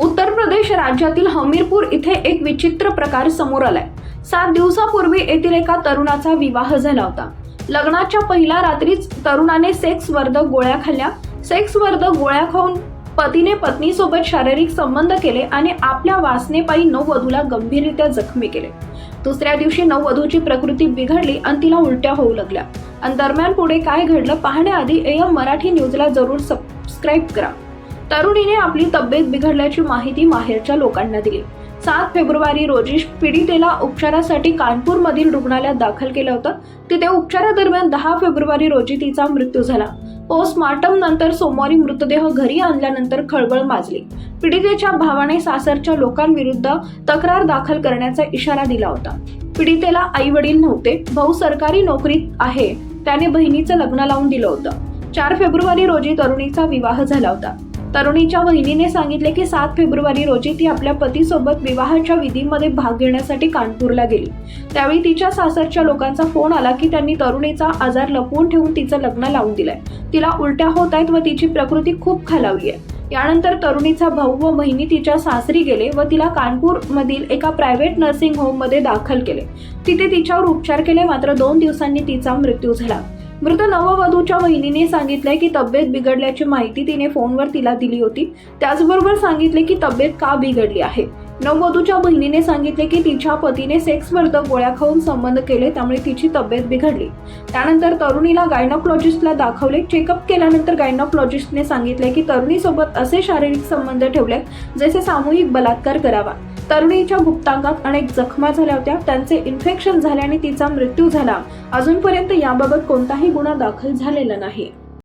उत्तर प्रदेश राज्यातील हमीरपूर इथे एक विचित्र प्रकार समोर आलाय. सात दिवसापूर्वी येथील एका तरुणाचा विवाह झाला होता. लग्नाच्या पहिल्या रात्रीच तरुणाने सेक्स वर्धक गोळ्या खाल्ल्या. सेक्स वर्धक गोळ्या खाऊन पतीने पत्नीसोबत शारीरिक संबंध केले आणि आपल्या वासनेपायी नववधूला गंभीररित्या जखमी केले. दुसऱ्या दिवशी नववधूची प्रकृती बिघडली आणि तिला उलट्या होऊ लागल्या. आणि दरम्यान पुढे काय घडलं पाहण्याआधी एम मराठी न्यूजला जरूर सबस्क्राईब करा. तरुणीने आपली तब्येत बिघडल्याची माहिती माहेरच्या लोकांना दिली. सात फेब्रुवारी रोजी पीडितेला उपचारासाठी कानपूरमधील रुग्णालयात दाखल केलं होतं. तिथे उपचारादरम्यान दहा फेब्रुवारी रोजी तिचा मृत्यू झाला. पोस्टमार्टम नंतर सोमवारी मृतदेह घरी आणल्यानंतर खळबळ माजली. पीडितेच्या भावाने सासरच्या लोकांविरुद्ध तक्रार दाखल करण्याचा इशारा दिला होता. पीडितेला आई वडील नव्हते भाऊ सरकारी नोकरीत आहे त्याने बहिणीचं लग्न लावून दिलं होतं. चार फेब्रुवारी रोजी तरुणीचा विवाह झाला होता. तरुणीच्या वहिनीने सांगितले की सात फेब्रुवारी रोजी ती आपल्या पतीसोबत विवाहाच्या विधीमध्ये भाग घेण्यासाठी कानपूरला गेली. त्यावेळी तिच्या सासरच्या लोकांचा फोन आला की त्यांनी तरुणीचा आजार लपवून ठेवून तिचं लग्न लावून दिलंय. तिला उलट्या होत आहेत व तिची प्रकृती खूप खालावली आहे. यानंतर तरुणीचा भाऊ व बहिणी तिच्या सासरी गेले व तिला कानपूर मधील एका प्रायव्हेट नर्सिंग होममध्ये दाखल केले. तिथे तिच्यावर उपचार केले मात्र दोन दिवसांनी तिचा मृत्यू झाला. मृत नववधूच्या बहिणीने सांगितलंय की तब्येत बिघडल्याची माहिती तिने फोनवर तिला दिली होती. त्याचबरोबर सांगितले की तब्येत का बिघडली आहे? नववधूच्या बहिणीने सांगितले की तिच्या पतीने सेक्सवर्धक गोळ्या खाऊन संबंध केले त्यामुळे तिची तब्येत बिघडली. त्यानंतर तरुणीला गायनॉकॉलॉजिस्टला दाखवले. चेकअप केल्यानंतर गायनॉकॉलॉजिस्टने सांगितले की तरुणीसोबत असे शारीरिक संबंध ठेवले जसे सामूहिक बलात्कार करावा. तरुणीच्या गुप्तांगात अनेक जखमा झाल्या होत्या. त्यांचे इन्फेक्शन झाल्याने तिचा मृत्यू झाला. अजूनपर्यंत याबाबत कोणताही गुन्हा दाखल झालेला नाही.